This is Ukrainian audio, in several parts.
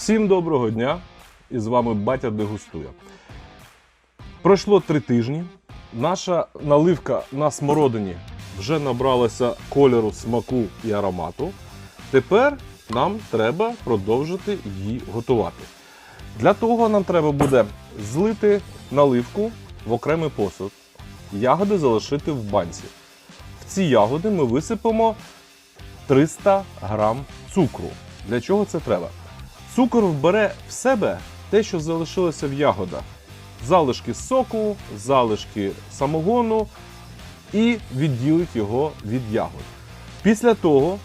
Всім доброго дня! І з вами батя дегустує. Пройшло три тижні. Наша наливка на смородині вже набралася кольору, смаку і аромату. Тепер нам треба продовжити її готувати. Для того нам треба буде злити наливку в окремий посуд, ягоди залишити в банці. В ці ягоди ми висипемо 300 грам цукру. Для чого це треба? Цукор вбере в себе те, що залишилося в ягодах. Залишки соку, залишки самогону і відділить його від ягод. Після того,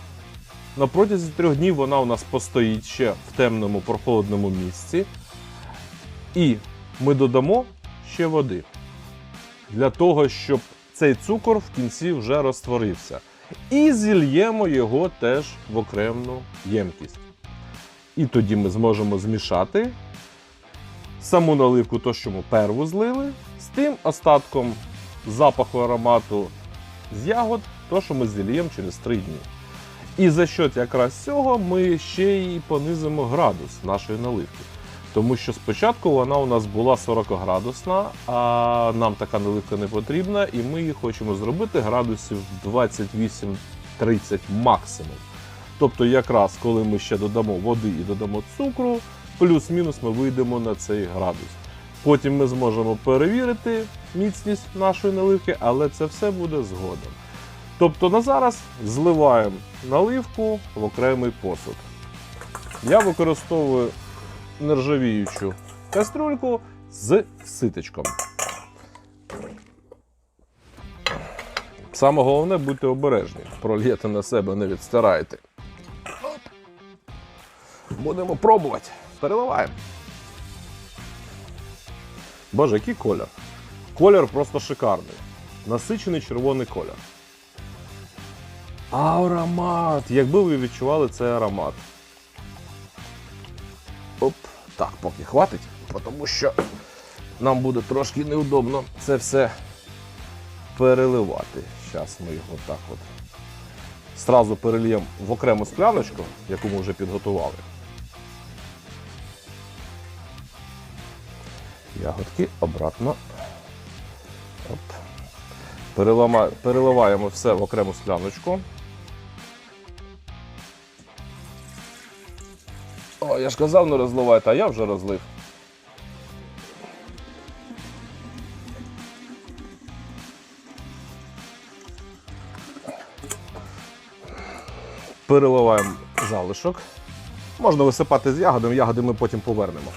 на протязі трьох днів вона у нас постоїть ще в темному прохолодному місці. І ми додамо ще води для того, щоб цей цукор в кінці вже розтворився. І зільємо його теж в окремну ємкість. І тоді ми зможемо змішати саму наливку, то, що ми перву злили, з тим остатком запаху аромату з ягод, то, що ми зільємо через 3 дні. І за счет якраз цього ми ще й понизимо градус нашої наливки. Тому що спочатку вона у нас була 40 градусна, а нам така наливка не потрібна, і ми її хочемо зробити градусів 28-30 максимум. Тобто, якраз коли ми ще додамо води і додамо цукру, плюс-мінус ми вийдемо на цей градус. Потім ми зможемо перевірити міцність нашої наливки, але це все буде згодом. Тобто на зараз зливаємо наливку в окремий посуд. Я використовую нержавіючу кастрюльку з ситочком. Саме головне будьте обережні. Прольєте на себе, не відстирайте. Будемо пробувати. Переливаємо. Боже, який колір. Колір просто шикарний. Насичений червоний колір. Аромат! Якби ви відчували цей аромат. Оп, так, поки хватить, тому що нам буде трошки неудобно це все переливати. Зараз ми його так от зразу перельємо в окрему скляночку, яку ми вже підготували. Ягодки обратно. Оп. Перелама- Переливаємо все в окрему скляночку. О, я ж казав, не розливайте, а я вже розлив. Переливаємо залишок. Можна висипати з ягодами, ягоди ми потім повернемо.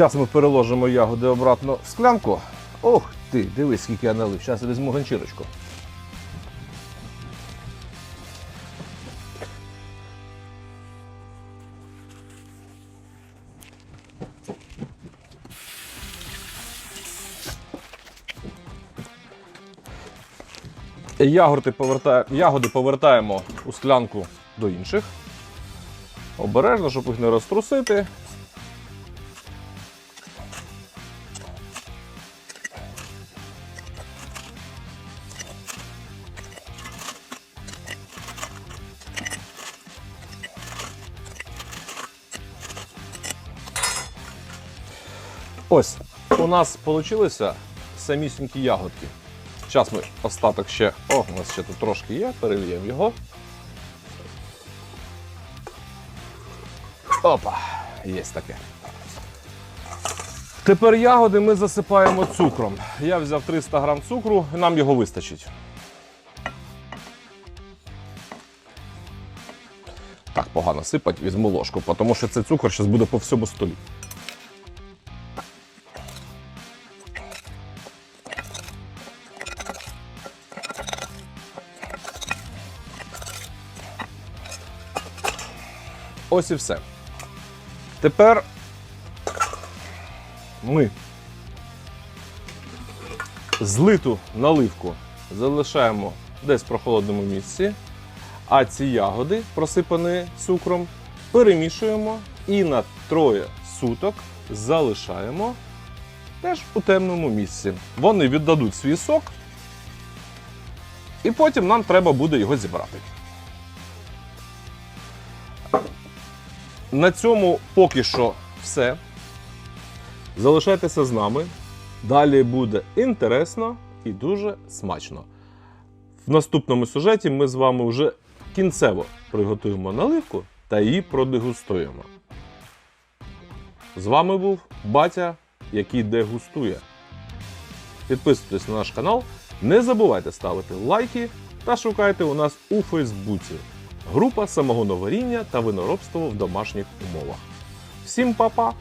Зараз ми переложимо ягоди обратно в склянку. Ох ти, дивись, скільки я налив. Зараз візьму ганчірочку. Ягоди, поверта... Ягоди повертаємо у склянку до інших. Обережно, щоб їх не розтрусити. Ось, у нас вийшли самісінькі ягодки. Зараз ми остаток ще. О, у нас ще тут трошки є, перельємо його. Опа, є таке. Тепер ягоди ми засипаємо цукром. Я взяв 300 грам цукру, нам його вистачить. Так, погано сипать, візьму ложку, тому що цей цукор зараз буде по всьому столі. Ось і все. Тепер ми Злиту наливку залишаємо десь в прохолодному місці, а ці ягоди, просипані цукром, перемішуємо і на троє суток залишаємо теж у темному місці. Вони віддадуть свій сок, і потім нам треба буде його зібрати. На цьому поки що все. Залишайтеся з нами. Далі буде інтересно і дуже смачно. В наступному сюжеті ми з вами вже кінцево приготуємо наливку та її продегустуємо. З вами був батя, який дегустує. Підписуйтесь на наш канал, не забувайте ставити лайки та шукайте у нас у Фейсбуці. Група самогоноваріння та виноробство в домашніх умовах. Всім па-па!